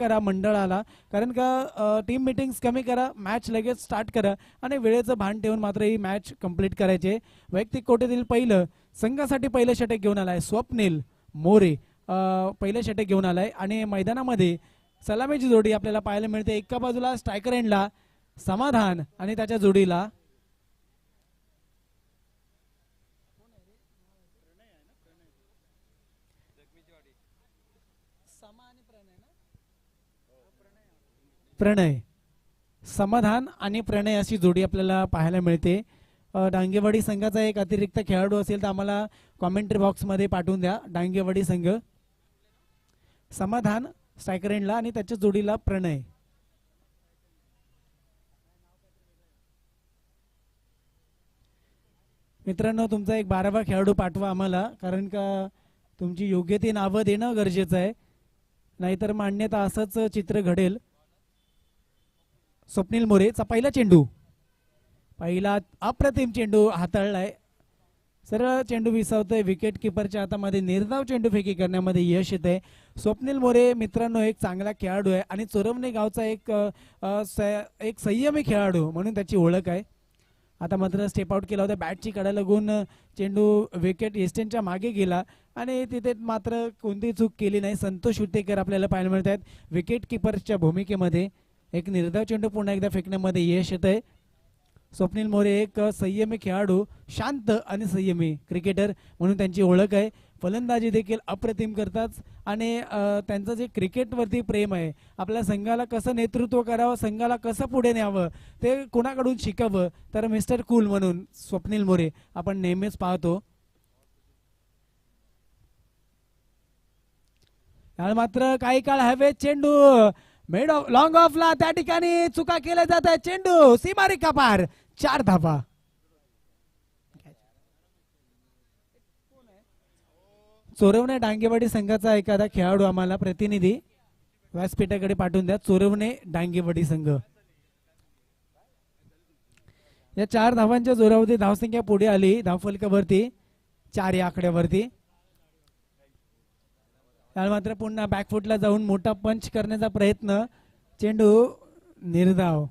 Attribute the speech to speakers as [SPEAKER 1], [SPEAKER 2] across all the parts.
[SPEAKER 1] करा मंडळाला. कारण का टीम मिटिंग्स कमी करा मॅच लगेच स्टार्ट करा आणि वेळेचं भान ठेवून मात्र ही मॅच कंप्लीट करायचे. वैयक्तिक कोटीतील पहिलं संघासाठी पहिलं षटक घेऊन आलाय स्वप्नील मोरे. पहिलं षटक घेऊन आलाय आणि मैदानामध्ये सलामीची जोडी आपल्याला पाहायला मिळते. एका बाजूला स्ट्रायकर एंडला समाधान आणि त्याच्या जोडीला प्रणय. समाधान आणि प्रणय अशी जोडी आपल्याला पाहायला मिळते. डांगेवाडी संघाचा एक अतिरिक्त खेळाडू असेल तर आम्हाला कॉमेंट्री बॉक्समध्ये पाठवून द्या. डांगेवाडी संघ. समाधान स्टायकरेंडला आणि त्याच्या जोडीला प्रणय. मित्रांनो तुमचा एक बारावा खेळाडू पाठवा आम्हाला कारण का तुमची योग्य ती नावं देणं गरजेचं आहे. नाहीतर मान्यता असंच चित्र घडेल. स्वप्नील मोरेचा पहिला चेंडू. पहिला अप्रतिम चेंडू हाताळलाय. सरळ चेंडू विसावतोय विकेट किपरच्या हातामध्ये निर्धाव चेंडू फेकी करण्यामध्ये यश येत आहे स्वप्नील मोरे मित्रांनो एक चांगला खेळाडू आहे आणि चोरमने गावचा एक स- एक संयमी खेळाडू म्हणून त्याची ओळख आहे. आता मात्र स्टेप आउट केला होता. बॅटची कडा लागून चेंडू विकेट एस्टेनच्या मागे गेला आणि तिथे मात्र कोणतीही चूक केली नाही. संतोष उटेकर आपल्याला पाहायला मिळत आहेत विकेट किपरच्या भूमिकेमध्ये एक निर्धाव चेंडू पुन्हा एकदा फेकण्यामध्ये यश येत आहे स्वप्नील मोरे एक संयमी खेळाडू शांत आणि संयमी क्रिकेटर म्हणून त्यांची ओळख आहे. फलंदाजी देखील अप्रतिम करतात आणि त्यांचं जे क्रिकेटवरती प्रेम आहे आपल्या संघाला कसं नेतृत्व करावं संघाला कसं पुढे न्यावं ते कोणाकडून शिकावं तर मिस्टर कूल म्हणून स्वप्नील मोरे आपण नेहमीच पाहतो. मात्र काही काळ हवे चेंडू. मेड ऑफ लॉंग ऑफला त्या ठिकाणी चुका केल्या जात आहे चेंडू सीमारी कपार चार धाबा चोरवणे डांगेवाडी संघाचा एखादा खेळाडू आम्हाला प्रतिनिधी व्यासपीठाकडे पाठवून द्या. चोरवणे डांगेवाडी संघ. या चार धावांच्या जोरावरती धावसंख्या पुढे आली. धावफलकावरती चार या आकड्यावरती. मात्र पुन्हा बॅकफुटला जाऊन मोठा पंच करण्याचा प्रयत्न. चेंडू निर्धाव.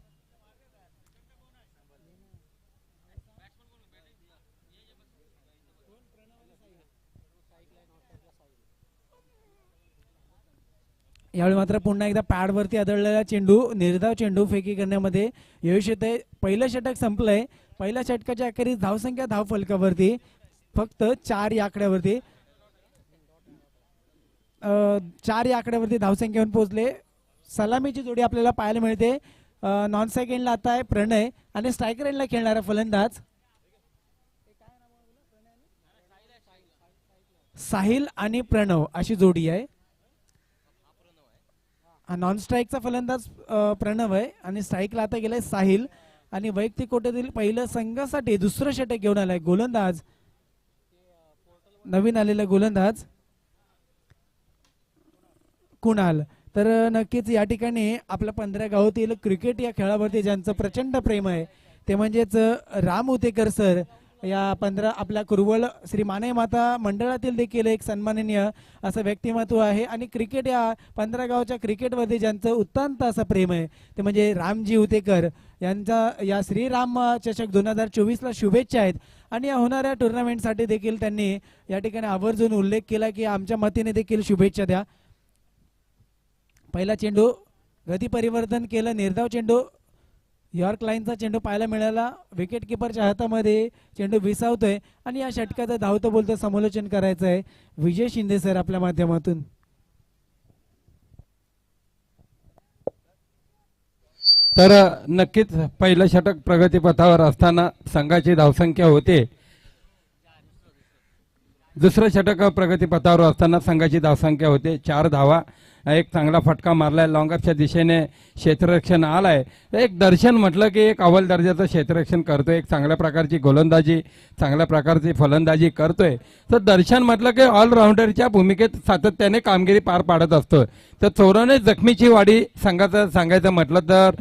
[SPEAKER 1] यावेळी मात्र पुन्हा एकदा पॅडवरती आदळलेला चेंडू निर्धाव चेंडू फेकी करण्यामध्ये यश येत आहे पहिलं षटक संपलंय. पहिल्या षटकाच्या अखेरीस धावसंख्या धाव फलकावरती. फक्त चार या आकड्यावरती. चार या आकड्यावरती धावसंख्येवर पोहोचले. सलामीची जोडी आपल्याला पाहायला मिळते. नॉन सेकंडला आता आहे प्रणय आणि स्ट्रायकर एंडला खेळणारा फलंदाज. साहिल आणि प्रणव अशी जोडी आहे. हा नॉन स्ट्राईकचा फलंदाज प्रणव आहे आणि स्ट्राईकला आता गेलाय साहिल. आणि वैयक्तिक कोट्यातील पहिलं संघासाठी दुसरं षटक घेऊन आलाय गोलंदाज. नवीन आलेला गोलंदाज. कुणाल? तर नक्कीच या ठिकाणी आपल्या पंधरा गावातील क्रिकेट या खेळावरती ज्यांचं प्रचंड प्रेम आहे ते म्हणजेच राम उतेकर सर या पंधरा आपल्या कुरवळ श्री माने माता मंडळातील देखील एक सन्माननीय असं व्यक्तिमत्व आहे. आणि क्रिकेट या पंधरा गावच्या क्रिकेटवरती ज्यांचं उत्तांत असं प्रेम आहे ते म्हणजे रामजी उतेकर यांचा या श्रीराम चषक दोन हजार चोवीसला शुभेच्छा आहेत. आणि या होणाऱ्या टुर्नामेंटसाठी देखील त्यांनी या ठिकाणी आवर्जून उल्लेख केला की आमच्या मतीने देखील शुभेच्छा द्या. पहिला चेंडू गती परिवर्तन केलं निर्धाव चेंडू यॉर्क लाईनचा चेंडू पाहायला मिळाला. विकेट किपरच्या हातामध्ये चेंडू विसावतोय आणि या षटकाचं धावतं बोलतं समालोचन करायचं आहे विजय शिंदे सर आपल्या माध्यमातून.
[SPEAKER 2] तर नक्कीच पहिलं षटक प्रगतीपथावर असताना संघाची धावसंख्या होते. दुसरं षटक प्रगतीपथावर असताना संघाची धावसंख्या होते. चार धावा. एक चांगला फटका मारला आहे लॉंगअपच्या दिशेने क्षेत्ररक्षण आलाय. एक दर्शन म्हटलं की एक अव्वल दर्जाचं क्षेत्ररक्षण करतोय. एक चांगल्या प्रकारची गोलंदाजी चांगल्या प्रकारची फलंदाजी करतोय. तर दर्शन म्हटलं की ऑलराऊंडरच्या भूमिकेत सातत्याने कामगिरी पार पाडत असतो तर चोराने जखमीची वाडी संघाचं सांगायचं म्हटलं तर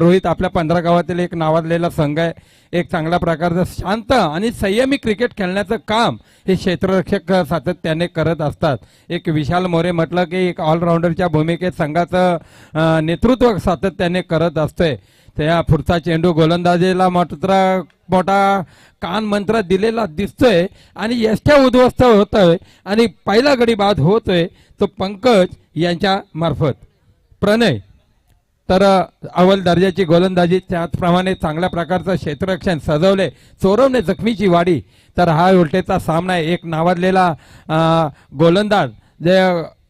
[SPEAKER 2] रोहित आपल्या पंधरा गावातील एक नावाजलेला संघ आहे. एक चांगल्या प्रकारचं शांत आणि संयमी क्रिकेट खेळण्याचं काम हे क्षेत्ररक्षक सातत्याने करत असतात. एक विशाल मोरे म्हटलं की एक ऑलराऊंडरच्या भूमिकेत संघाचं नेतृत्व सातत्याने करत असतंय. त्या पुढचा चेंडू गोलंदाजीला मात्र मोठा कान मंत्र दिलेला दिसतोय आणि यष्ट्या उद्ध्वस्त होतोय आणि पहिला गडी बाद होतोय तो पंकज यांच्या मार्फत. प्रणय. तर अव्वल दर्जाची गोलंदाजी त्याचप्रमाणे चांगल्या प्रकारचं क्षेत्ररक्षण सजवले. चोरवणे जखमीची वाडी तर हा उलटेचा सामना एक नावाजलेला गोलंदाज जे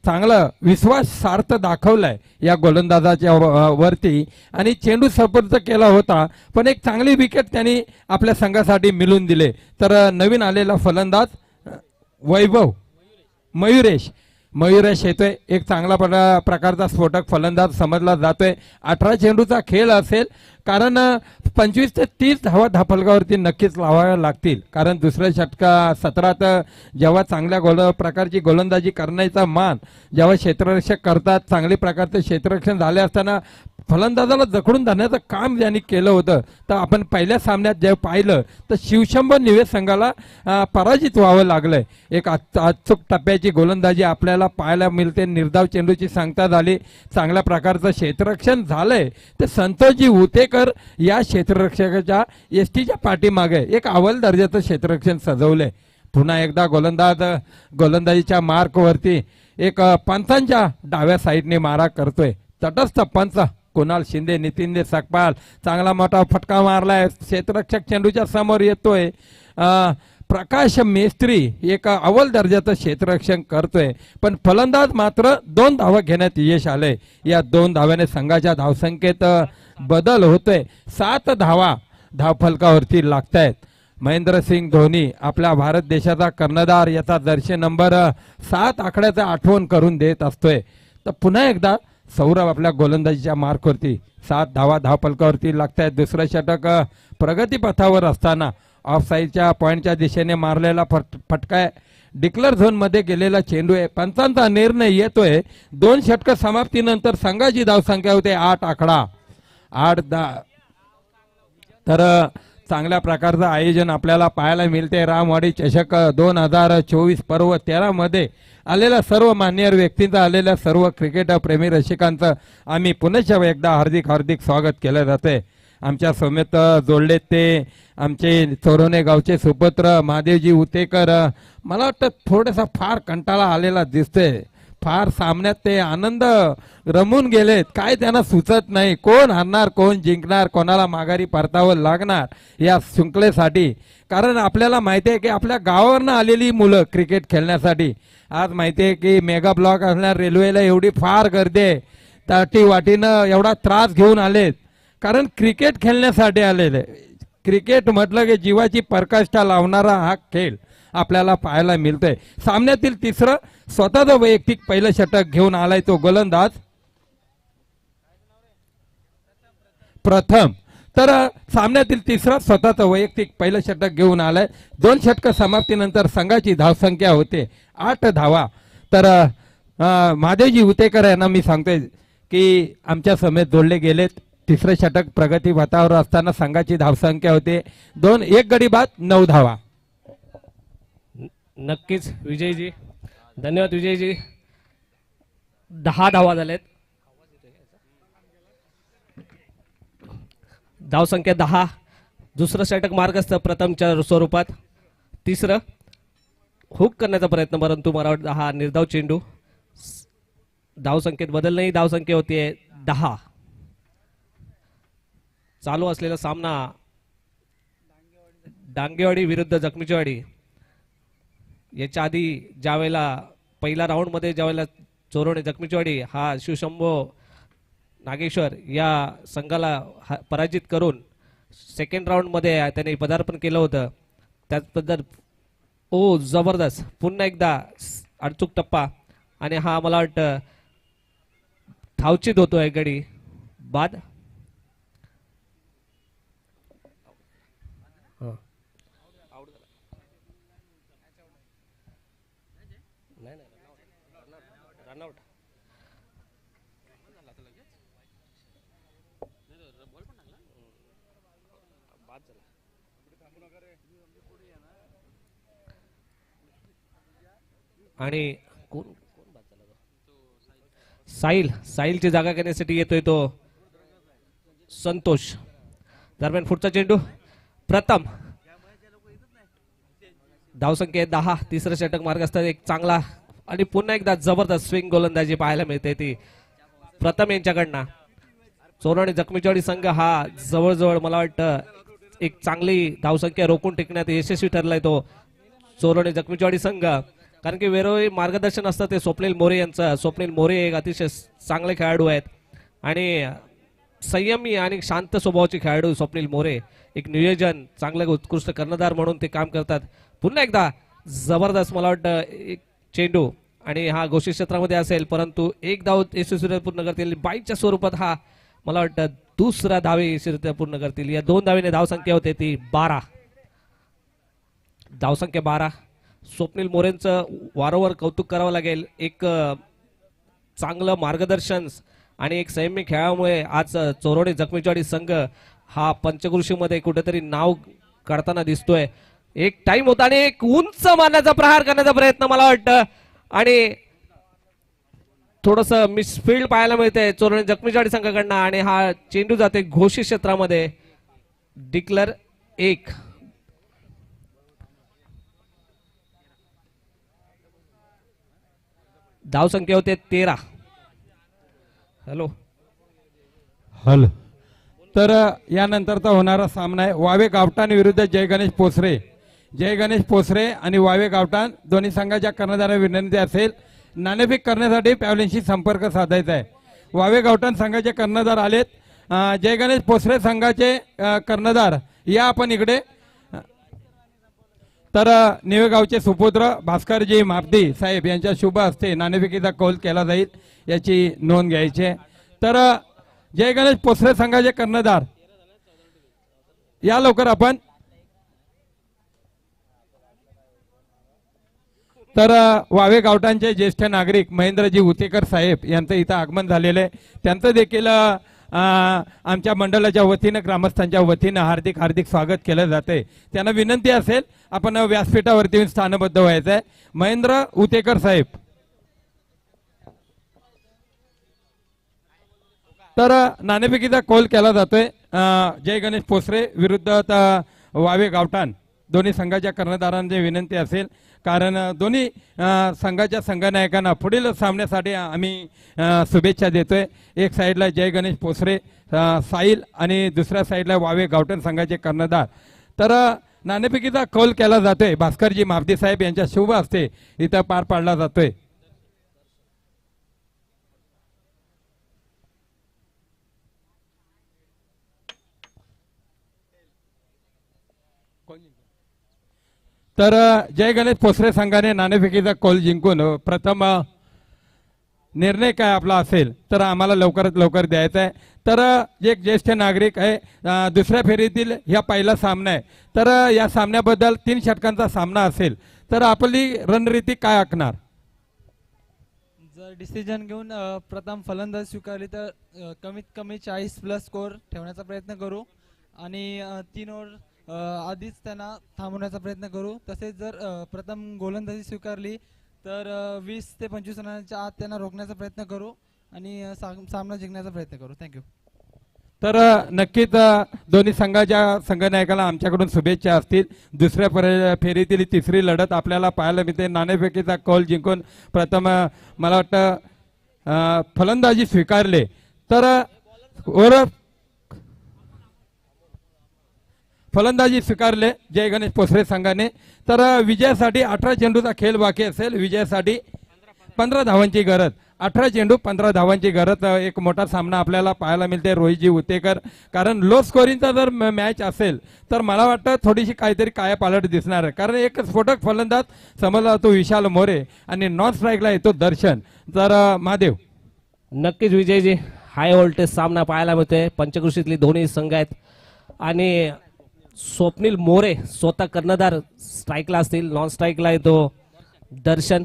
[SPEAKER 2] चांगलं विश्वास सार्थ दाखवलाय या गोलंदाजाच्या व- वरती. आणि चेंडू सपर्द केला होता पण एक चांगली विकेट त्यांनी आपल्या संघासाठी मिळून दिले. तर नवीन आलेला फलंदाज वैभव मयुरेश. मयुरेश शेतोय एक चांगला प्र- प्रकारचा स्फोटक फलंदाज समजला जातोय. अठरा चेंडूचा खेळ असेल कारण पंचवीस ते तीस धावा धापलगावरती नक्कीच लावाव्या लागतील. कारण दुसऱ्या षटका सत्रात जेव्हा चांगल्या गोल प्रकारची गोलंदाजी करण्याचा मान जेव्हा क्षेत्ररक्षक करतात चांगली प्रकारचे क्षेत्ररक्षण झाले असताना फलंदाजाला जखडून धरण्याचं काम ज्यांनी केलं होतं तर आपण पहिल्या सामन्यात जे पाहिलं तर शिवशंभर निवेश संघाला पराजित व्हावं लागलंय. एक अचूक टप्प्याची गोलंदाजी आपल्याला पाहायला मिळते. निर्धाव चेंडूची सांगता झाली. चांगल्या प्रकारचं क्षेत्ररक्षण झालंय. ते संतोषजी उतेकर या क्षेत्ररक्षकाच्या एस टीच्या पाठीमागे एक अव्वल दर्जाचं क्षेत्ररक्षण सजवलंय. पुन्हा एकदा गोलंदाज गोलंदाजीच्या मार्कवरती एक पंचांच्या डाव्या साईडने मारा करतोय. तटस्थ पंच कुणाल शिंदे नितीन सकपाल. चांगला मोठा फटका मारलाय. क्षेत्ररक्षक चेंडूच्या समोर येतोय. प्रकाश मेस्त्री एक अव्वल दर्जाचं क्षेत्ररक्षण करतोय. पण फलंदाज मात्र दोन धावा घेण्यात यश आलंय. या दोन धाव्याने संघाच्या धावसंख्येत बदल होतोय. सात धावा धावफलकावरती लागतायत. महेंद्रसिंग धोनी आपल्या भारत देशाचा कर्णधार याचा दर्शे नंबर सात आकड्याचा आठवण करून देत असतोय. तर पुन्हा एकदा सौरभ आपल्या गोलंदाजीच्या मार्कवरती सात धावा धावपलकावरती लागत आहेत दुसरं षटक प्रगतीपथावर असताना ऑफ साईडच्या पॉईंटच्या दिशेने मारलेला फट फटका आहे. डिक्लर झोनमध्ये गेलेला चेंडू आहे. पंचांचा निर्णय येतोय. दोन षटक समाप्तीनंतर संघाची धावसंख्या होते आठ आकडा. आठ दा तर चांगल्या प्रकारचं आयोजन आपल्याला पाहायला मिळते. रामवाडी चषक दोन हजार चोवीस पर्व तेरामध्ये आलेल्या सर्व मान्यवर व्यक्तींचं आलेल्या सर्व क्रिकेट प्रेमी रसिकांचं आम्ही पुनश्च एकदा हार्दिक हार्दिक स्वागत केलं जाते. आमच्या समेत जोडले ते आमचे चोरोने गावचे सुपुत्र महादेवजी उतेकर मला वाटतं थोडासा फार कंटाळा आलेला दिसतोय. फार सामन्यात ते आनंद रमून गेलेत. काय त्यांना सुचत नाही. कोण हरणार कोण जिंकणार कोणाला माघारी परतावं लागणार या शृंखलेसाठी. कारण आपल्याला माहिती आहे की आपल्या गावावरनं आलेली मुलं क्रिकेट खेळण्यासाठी. आज माहिती आहे की मेगा ब्लॉक असणार रेल्वेला एवढी फार गर्दी आहे. ताटी वाटीनं एवढा त्रास घेऊन आलेत. कारण क्रिकेट खेळण्यासाठी आलेले. क्रिकेट म्हटलं की जीवाची परकाष्ठा लावणारा हा खेळ. आपल्याला पाहायला मिळतंय. सामन्यातील तिसरं स्वतःचं वैयक्तिक पहिलं षटक घेऊन आलाय तो गोलंदाज. प्रथम. तर सामन्यातील तिसरा स्वतःचं वैयक्तिक पहिलं षटक घेऊन आलाय. दोन षटक समाप्तीनंतर संघाची धावसंख्या होते. आठ धावा. तर महादेवजी उतेकर यांना मी सांगतोय की आमच्या समेत जोडले गेलेत. तिसरं षटक प्रगती वातावरण असताना संघाची धावसंख्या होते. दोन एक गडी बाद नऊ धावा.
[SPEAKER 3] नक्कीच विजयजी. धन्यवाद विजयजी. दहा धावा झालेत धावसंख्या दहा. दुसरं षटक मार्गस्थ प्रथमच्या स्वरूपात. तिसरं हुक करण्याचा प्रयत्न परंतु मला वाटतं हा निर्धाव चेंडू. स- धावसंख्येत बदल नाही धावसंख्या आहे दहा. चालू असलेला सामना. डांगेवाडी विरुद्ध जखमीचीवाडी. याच्या आधी ज्यावेळेला पहिल्या राऊंडमध्ये ज्यावेळेला चोरवणे जखमीचवाडी हा शिवशंभो नागेश्वर या संघाला हा- पराजित करून सेकंड राऊंडमध्ये त्याने पदार्पण केलं होतं. त्याचबद्दल ओ जबरदस्त पुन्हा एकदा अडचूक टप्पा. आणि हा मला वाटतं थावचित होतो एक गडी. बाद हं. नाही, नाही, run out. Run out. बाद झाला आणि कोण साहिल साहिलची जागा घेण्यासाठी येतोय तो संतोष. दरम्यान पुढचा चेंडू प्रथम. धावसंख्या दहा तिसरं षटक मार्ग असतात एक चांगला आणि पुन्हा एकदा जबरदस्त स्विंग गोलंदाजी पाहायला मिळते ती. प्रथम यांच्याकडनं. चोर आणि संघ हा जवळजवळ मला वाटतं एक चांगली धावसंख्या रोखून टिकण्यात यशस्वी ठरलाय तो. चोर आणि संघ. कारण की वेळोवेळी मार्गदर्शन असतं ते स्वप्नील मोरे यांचं. स्वप्नील मोरे एक अतिशय चांगले खेळाडू आहेत. आणि संयमी आणि शांत स्वभावाचे खेळाडू स्वप्नील मोरे. एक नियोजन चांगलं उत्कृष्ट कर्णधार म्हणून ते काम करतात. पुन्हा एकदा जबरदस्त मला वाटतं एक चेंडू. आणि हा घोषित क्षेत्रामध्ये असेल परंतु एक धाव यशस्वी पूर्ण करतील बाईकच्या स्वरूपात हा मला वाटतं दुसरा धावे यशस्वीरित्या पूर्ण करतील या दोन धावेने धावसंख्या होते ती बारा. धावसंख्या बारा. स्वप्नील मोरेंचं वारंवार कौतुक करावं लागेल. एक चांगलं मार्गदर्शन आणि एक संयमी खेळामुळे आज अ, चोरोडे जखमीचवाडी संघ हा पंचकृषीमध्ये कुठेतरी नाव काढताना दिसतोय. एक टाइम होता आणि एक उंच मारण्याचा प्रहार करण्याचा प्रयत्न मला वाटतं. आणि थोडस मिसफील्ड पाहायला मिळते चोरणे जखमीचवाडी संघाकडनं आणि हा चेंडू जाते घोषित क्षेत्रामध्ये. डिक्लर एक. धावसंख्या होते तेरा. हॅलो.
[SPEAKER 2] हॅलो. तर यानंतरचा होणारा सामना आहे वावे गावटान विरुद्ध जय गणेश पोसरे. जय गणेश पोसरे आणि वावे गावटान दोन्ही संघाच्या कर्णधारा विनंती असेल. नाणेफेक करण्यासाठी पॅवलिनशी संपर्क साधायचा आहे. वावे गावटान संघाचे कर्णधार आलेत. जय गणेश पोसरे संघाचे कर्णधार. या आपण इकडे तर निवेगावचे सुपुत्र भास्करजी मापदी साहेब यांच्या शुभ हस्ते नाणेफेकीचा कौल केला जाईल याची नोंद घ्यायची तर जय गणेश पोसरे संघाचे कर्णधार. या लवकर आपण. तर वावे गावटांचे ज्येष्ठ नागरिक महेंद्रजी उतेकर साहेब यांचं इथं आगमन झालेलं आहे. त्यांचं देखील आमच्या मंडळाच्या वतीनं ग्रामस्थांच्या वतीनं हार्दिक हार्दिक स्वागत केलं जाते त्यांना विनंती असेल आपण व्यासपीठावरती येऊन स्थानबद्ध व्हायचं आहे महेंद्र उतेकर साहेब. तर अ, नाणेफेकीचा केला जातोय. जय गणेश पोसरे विरुद्ध वावे गावठाण. दोन्ही संघाच्या कर्णधारांची विनंती असेल. कारण दोन्ही संघाच्या संघनायकांना पुढील सामन्यासाठी आम्ही शुभेच्छा देतोय. एक साईडला जय गणेश पोसरे साईल आणि दुसऱ्या साईडला वावे गावठाण संघाचे कर्णधार. तर नाणेपिकीचा कौल केला जातोय. भास्करजी माफदी साहेब यांच्या शुभ हस्ते इथं पार पाडला जातोय. तर जय गणेश पोसरे संघाने नाणेफेकीचा कौल जिंकून प्रथम निर्णय काय आपला असेल तर आम्हाला लवकरात लवकर द्यायचा आहे. तर जे एक ज्येष्ठ नागरिक आहे दुसऱ्या फेरीतील ह्या पहिला सामना आहे. तर या सामन्याबद्दल तीन षटकांचा सामना असेल तर आपली रणनीती काय आखणार?
[SPEAKER 4] जर डिसिजन घेऊन प्रथम फलंदाज स्वीकारली तर कमीत कमी चाळीस प्लस स्कोर ठेवण्याचा प्रयत्न करू. आणि तीन ओव्हर आधीच त्यांना थांबवण्याचा प्रयत्न करू. तसेच जर प्रथम गोलंदाजी स्वीकारली तर वीस ते पंचवीस रनांच्या आत त्यांना रोखण्याचा प्रयत्न करू आणि साम- सामना जिंकण्याचा प्रयत्न करू. थँक्यू
[SPEAKER 2] तर नक्कीच दोन्ही संघाच्या संघनायकाला आमच्याकडून शुभेच्छा असतील दुसऱ्या पर फेरीतील तिसरी लढत आपल्याला पाहायला मिळते. नाणेफेकीचा कौल जिंकून प्रथम मला वाटतं फलंदाजी स्वीकारले. तर अ, फलंदाजी स्वीकारले. जय गणेश पोसरे संघाने. तर विजयासाठी अठरा चेंडूचा खेळ बाकी असेल. विजयासाठी पंधरा धावांची गरज. अठरा चेंडू पंधरा धावांची गरज. एक मोठा सामना आपल्याला पाहायला मिळते रोहितजी उतेकर. कारण लो स्कोरिंगचा जर मॅच असेल तर मला वाटतं थोडीशी काहीतरी काया पालट दिसणार आहे. कारण एक स्फोटक फलंदाज समजला तो विशाल मोरे आणि नॉन स्ट्राईकला येतो दर्शन. तर महादेव.
[SPEAKER 3] नक्कीच विजयजी हाय व्होल्टेज सामना पाहायला मिळतोय. पंचकृषीतली दोन्ही संघ आहेत. आणि स्वप्नील मोरे स्वतः कर्णधार स्ट्राईकला असतील नॉन स्ट्राईकला येतो. दर्शन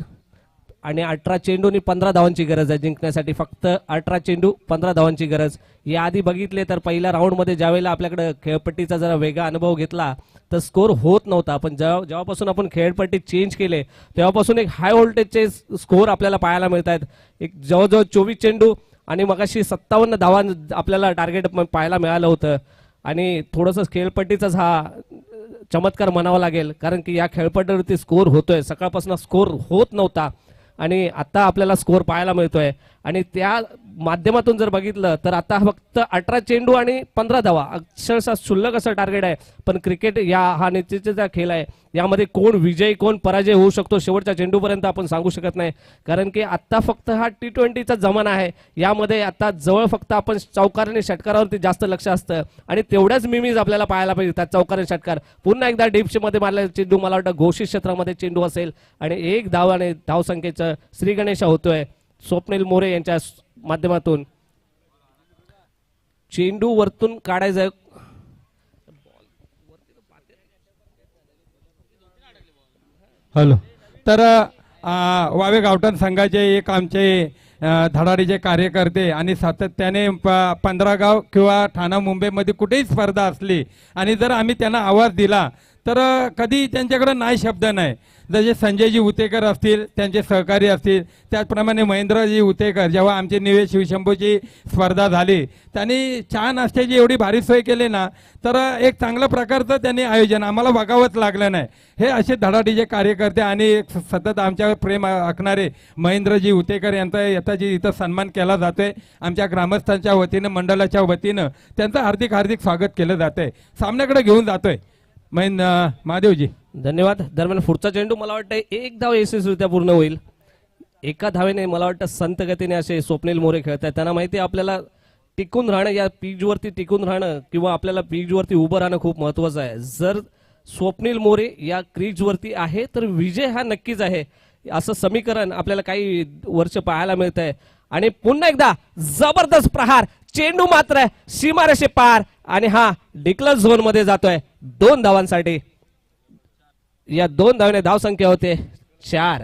[SPEAKER 3] आणि अठरा चेंडूनी पंधरा धावांची गरज आहे. जिंकण्यासाठी फक्त अठरा चेंडू पंधरा धावांची गरज. या आधी बघितले तर पहिल्या राऊंडमध्ये ज्यावेळेला आपल्याकडे खेळपट्टीचा जरा वेगळा अनुभव घेतला तर स्कोर होत नव्हता. पण जेव्हा जेव्हापासून आपण खेळपट्टी चेंज केले तेव्हापासून एक हाय व्होल्टेजचे स्कोर आपल्याला पाहायला मिळत आहेत. एक जवळजवळ चोवीस चेंडू आणि मगाशी सत्तावन्न धावां आपल्याला टार्गेट पाहायला मिळालं होतं. आणि थोडंसं खेळपट्टीचाच हा चमत्कार म्हणावा लागेल. कारण की या खेळपट्टीवरती स्कोर होतोय. सकाळपासून स्कोर होत नव्हता. आणि आता आपल्याला स्कोर पाहायला मिळतोय. आणि त्या माध्यमातून जर बघितलं तर आता फक्त अठरा चेंडू आणि पंधरा धावा. अक्षरशः क्षुल्लक असं टार्गेट आहे. पण क्रिकेट या हा निश्चितचा खेळ आहे. यामध्ये कोण विजयी कोण पराजय होऊ शकतो शेवटच्या चेंडूपर्यंत आपण सांगू शकत नाही. कारण की आत्ता फक्त हा टी ट्वेंटीचा जमाना आहे. यामध्ये आता जवळ फक्त आपण चौकार आणि षटकारावरती जास्त लक्ष असतं. आणि तेवढ्याच मिमीज आपल्याला पाहायला पाहिजे त्यात चौकार आणि षटकार. पुन्हा एकदा डीपशी मारलेला चेंडू मला वाटतं घोषित क्षेत्रामध्ये चेंडू असेल. आणि एक धाव आणि धाव संख्येचं होतोय. स्वप्नील मोरे यांच्या माध्यमातून चेंडू वरतून काढायचा आहे.
[SPEAKER 2] हॅलो तर वावे गावठण संघाचे एक आमचे धडाडीचे कार्यकर्ते आणि सातत्याने प- पंधरा गाव किंवा ठाणा मुंबईमध्ये कुठेही स्पर्धा असली आणि जर आम्ही त्यांना आवाज दिला तर कधी त्यांच्याकडे नाही शब्द नाही. जसे संजयजी उतेकर असतील त्यांचे सहकारी असतील त्याचप्रमाणे महेंद्रजी उतेकर जेव्हा आमची निवे शिवशंभूची स्पर्धा झाली त्यांनी चहा नाश्त्याची एवढी भारी सोय केली ना तर एक चांगल्या प्रकारचं त्यांनी आयोजन आम्हाला बघावंच लागलं नाही. हे असे धडाडीचे कार्यकर्ते आणि सतत आमच्यावर प्रेम आखणारे महेंद्रजी उतेकर यांचा याचा इथं सन्मान केला जातोय. आमच्या ग्रामस्थांच्या वतीनं मंडळाच्या वतीनं त्यांचं हार्दिक हार्दिक स्वागत केलं जातंय. सामन्याकडे घेऊन जातोय. महेंद्र महादेवजी.
[SPEAKER 3] धन्यवाद. दरम्यान पुढचा चेंडू मला वाटतं एक धाव यशस्वीरित्या पूर्ण होईल. एका धावेने मला वाटतं संत गतीने असे स्वप्नील मोरे खेळत आहेत. त्यांना माहिती आहे आपल्याला टिकून राहणं या पीजवरती टिकून राहणं किंवा आपल्याला पीजवरती उभं राहणं खूप महत्वाचं आहे. जर स्वप्नील मोरे या क्रीजवरती आहे तर विजय हा नक्कीच आहे. असं समीकरण आपल्याला काही वर्ष पाहायला मिळत आहे आणि पुन्हा एकदा जबरदस्त प्रहार. चेंडू मात्र सीमारेषे पार. आणि हा डिक्लर झोनमध्ये जातोय. दोन धावांसाठी. या दोन धावने धाव संख्या होते चार.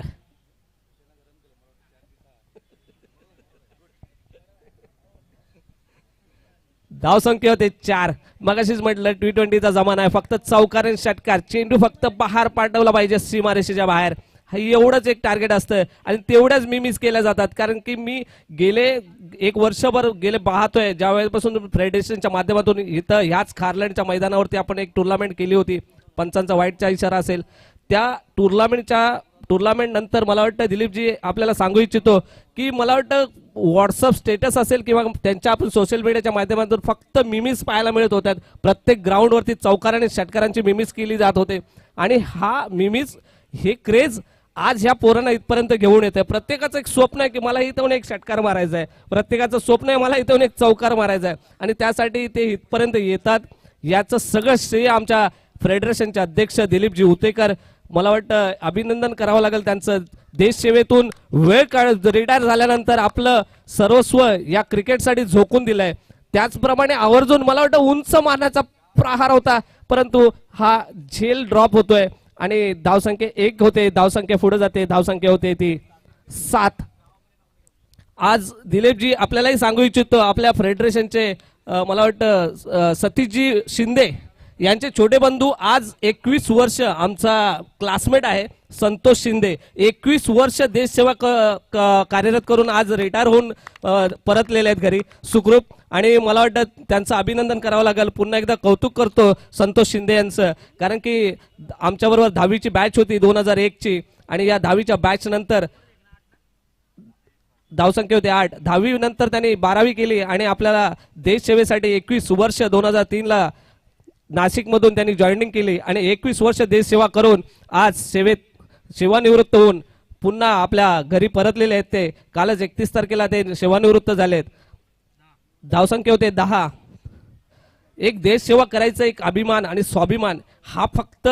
[SPEAKER 3] धाव संख्या होते चार. मगाशीच म्हटलं टी ट्वेंटीचा जमाना आहे. फक्त चौकार आणि षटकार. चेंडू फक्त बाहेर पाठवला पाहिजे सीमारेषेच्या बाहेर. एवढंच एक टार्गेट असतं. आणि तेवढ्याच मी मिस केल्या जातात. कारण की मी गेले एक वर्षभर गेले पाहतोय. ज्या वेळेपासून फेडरेशनच्या माध्यमातून इथं ह्याच खारलँडच्या मैदानावरती आपण एक टुर्नामेंट केली होती. पंचांचा वाईटचा इशारा असेल. त्या टुर्नामेंटच्या टुर्नामेंट नंतर मला वाटतं दिलीपजी आपल्याला सांगू इच्छितो की मला वाटतं व्हॉट्सअप स्टेटस असेल किंवा त्यांच्या आपण सोशल मीडियाच्या माध्यमातून फक्त मिमीज पाहायला मिळत होत्या प्रत्येक ग्राउंडवरती चौकार आणि षटकारांची मिमीज केली जात होते. आणि हा मिमीज हे क्रेज आज ह्या पोरांना इथपर्यंत घेऊन येते प्रत्येकाचं एक स्वप्न आहे की मला इथून एक षटकार मारायचा आहे. प्रत्येकाचं स्वप्न आहे मला इथून एक चौकार मारायचा आहे. आणि त्यासाठी ते इथपर्यंत येतात. याचं सगळं श्रेय आमच्या फेडरेशनचे अध्यक्ष दिलीपजी उतेकर मला वाटतं अभिनंदन करावं लागेल त्यांचं देशसेवेतून. वेळ काळ रिटायर झाल्यानंतर आपलं सर्वस्व या क्रिकेटसाठी झोकून दिलंय. त्याचप्रमाणे आवर्जून मला वाटतं उंच मारण्याचा प्रहार होता परंतु हा झेल ड्रॉप होतोय. आणि धावसंख्या एक होते धावसंख्या पुढे जाते धावसंख्या होते ती सात. आज दिलीपजी आपल्यालाही सांगू इच्छितो आपल्या फेडरेशनचे मला वाटतं सतीशजी शिंदे यांचे छोटे बंधू आज एकवीस वर्ष आमचा क्लासमेट आहे. संतोष शिंदे. एकवीस वर्ष देशसेवा क- क- कार्यरत करून आज रिटायर होऊन परतलेले आहेत घरी. सुखरूप. आणि मला वाटतं त्यांचं अभिनंदन करावं लागेल. पुन्हा एकदा कौतुक करतो संतोष शिंदे यांचं. कारण की आमच्याबरोबर दहावीची बॅच होती दोन हजार एकची. आणि या दहावीच्या बॅच नंतर धावसंख्या होते आठ. दहावी नंतर त्यांनी बारावी केली आणि आपल्याला देशसेवेसाठी एकवीस वर्ष दोन हजार तीनला नाशिकमधून त्यांनी जॉईनिंग केली. आणि एकवीस वर्ष देशसेवा करून आज सेवेत सेवानिवृत्त होऊन पुन्हा आपल्या घरी परतलेले आहेत ते. कालच एकतीस तारखेला ते सेवानिवृत्त झालेत. धावसंख्या होते दहा. एक देशसेवा करायचा एक अभिमान आणि स्वाभिमान हा फक्त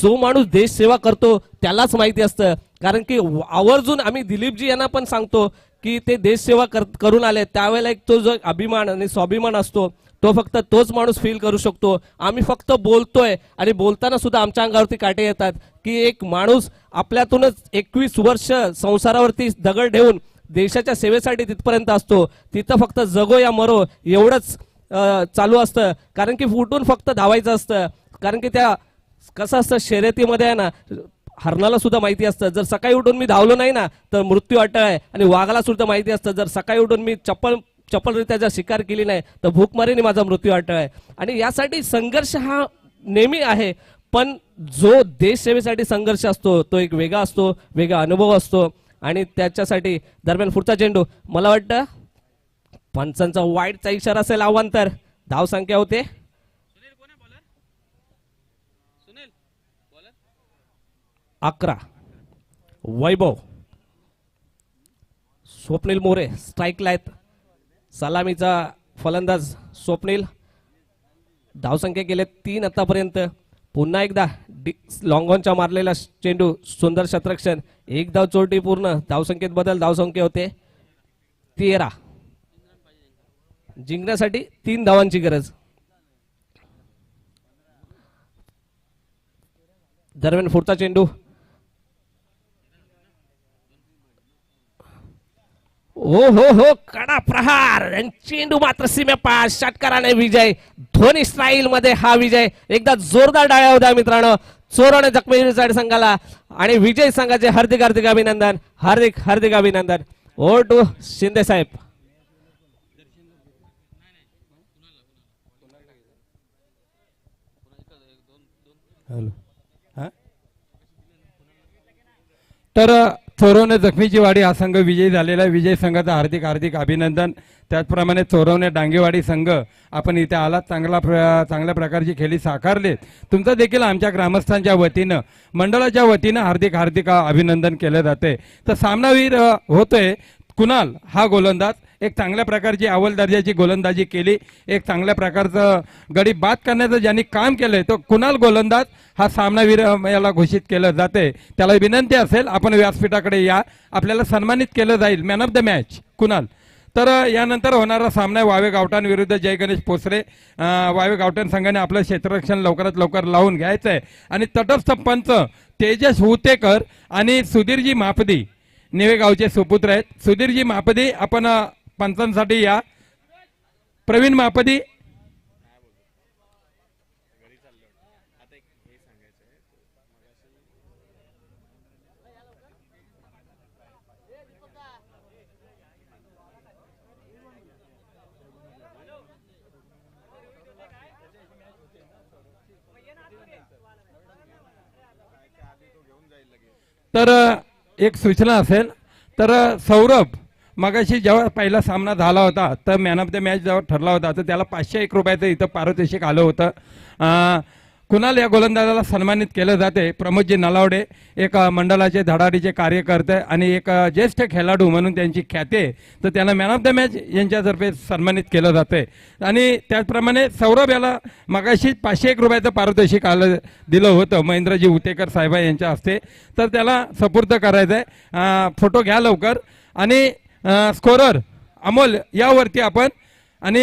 [SPEAKER 3] जो माणूस देशसेवा करतो त्यालाच माहिती असतं. कारण की आवर्जून आम्ही दिलीपजी यांना पण सांगतो की ते देशसेवा कर करून आले त्यावेळेला एक तो जो अभिमान आणि स्वाभिमान असतो तो फक्त तोच माणूस फील करू शकतो. आम्ही फक्त बोलतोय आणि बोलताना सुद्धा आमच्या अंगावरती काटे येतात की एक माणूस आपल्यातूनच एकवीस वर्ष संसारावरती दगड ठेवून देशाच्या सेवेसाठी तिथपर्यंत असतो. तिथं फक्त जगो या मरो एवढंच चालू असतं. कारण की फुटून फक्त धावायचं असतं. कारण की त्या कसं असतं शर्यतीमध्ये आहे ना हरणाला सुद्धा माहिती असतं. जर सकाळी उठून मी धावलो नाही ना तर मृत्यू अटळ आहे. आणि वाघाला सुद्धा माहिती असतं. जर सकाळी उठून मी चप्पल चप्पलरित्या शिकार केली नाही तर भूकमारीने माझा मृत्यू अटळ आहे. आणि यासाठी संघर्ष हा नेहमी आहे पण जो देशसेवेसाठी संघर्ष असतो तो एक वेगळा असतो वेगळा अनुभव असतो. आणि त्याच्यासाठी दरम्यान पुढचा चेंडू मला वाटतं पंचांचा वाईटचा इशारा असेल आव्हान तर. धाव संख्या होते. अकरा. वैभव. स्वप्नील मोरे स्ट्राईकला आहेत. सलामीचा फलंदाज स्वप्नील धावसंख्या गेले तीन आतापर्यंत. पुन्हा एकदा डि लॉंगॉनच्या मारलेला चेंडू सुंदर शतरक्षण. एक धाव चोरटी पूर्ण. धावसंख्येत बदल धावसंख्या होते. तेरा. जिंकण्यासाठी तीन धावांची गरज. दरम्यान पुढचा चेंडू ओ हो हो कडा प्रहार. आणि चेंडू मात्र सीमेपार. षटकाराने विजय. धोनी स्टाईल मध्ये हा विजय. एकदा जोरदार डाळ्या होत्या मित्रांनो. चोरवणे जखमी संघाला. आणि विजय संघाचे हार्दिक हार्दिक अभिनंदन. हार्दिक हार्दिक अभिनंदन. ओ टू शिंदे साहेब.
[SPEAKER 2] हॅलो. हा? तर चोरवणे जखमीची वाडी हा संघ विजयी झालेला आहे. विजय संघाचं हार्दिक हार्दिक अभिनंदन. त्याचप्रमाणे चोरवणे डांगेवाडी संघ आपण इथे आलात चांगला प्र चांगल्या प्रकारची खेळी साकारलेत तुमचं देखील आमच्या ग्रामस्थांच्या वतीनं मंडळाच्या वतीनं हार्दिक हार्दिक अभिनंदन केलं जाते. तर सामनावीर होतोय कुणाल? हा गोलंदाज. एक चांगल्या प्रकारची अव्वल दर्जाची गोलंदाजी केली. एक चांगल्या प्रकारचं गडी बाद करण्याचं ज्यांनी काम केलंय तो कुणाल गोलंदाज हा सामनावीर याला घोषित केलं जाते. त्याला विनंती असेल आपण व्यासपीठाकडे या. आपल्याला सन्मानित केलं जाईल. Man of the match Kunal. तर यानंतर होणारा सामना वावे गावटांविरुद्ध जय गणेश पोसरे. वावे गावटान संघाने आपलं क्षेत्ररक्षण लवकरात लवकर लावून घ्यायचं आहे आणि तटस्थ पंच तेजस हुतेकर आणि सुधीरजी मापदी. निवेगावचे सुपुत्र आहेत. सुधीरजी मापदी आपण पंचांसाठी या. प्रवीण मापदी. तर एक सूचना असेल. तर सौरभ मगाशी जेव्हा पहिला सामना झाला होता तर मॅन ऑफ द मॅच जेव्हा ठरला होता तर त्याला पाचशे एक रुपयाचं इथं पारितोषिक आलं होतं. कुणाल या गोलंदाजाला सन्मानित केलं जाते? प्रमोदजी नलावडे एक मंडळाचे धडाडीचे कार्यकर्ते आणि एक ज्येष्ठ खेळाडू म्हणून त्यांची ख्याती आहे. तर त्यांना मॅन ऑफ द मॅच यांच्यातर्फे सन्मानित केलं जाते. आणि त्याचप्रमाणे सौरभ याला मगाशी पाचशे एक रुपयाचं पारितोषिक आलं दिलं होतं. महेंद्रजी उतेकर साहेब यांच्या हस्ते. तर त्याला सपूर्द करायचं आहे फोटो घ्या लवकर. आणि स्कोरर अमोल यावरती आपण आणि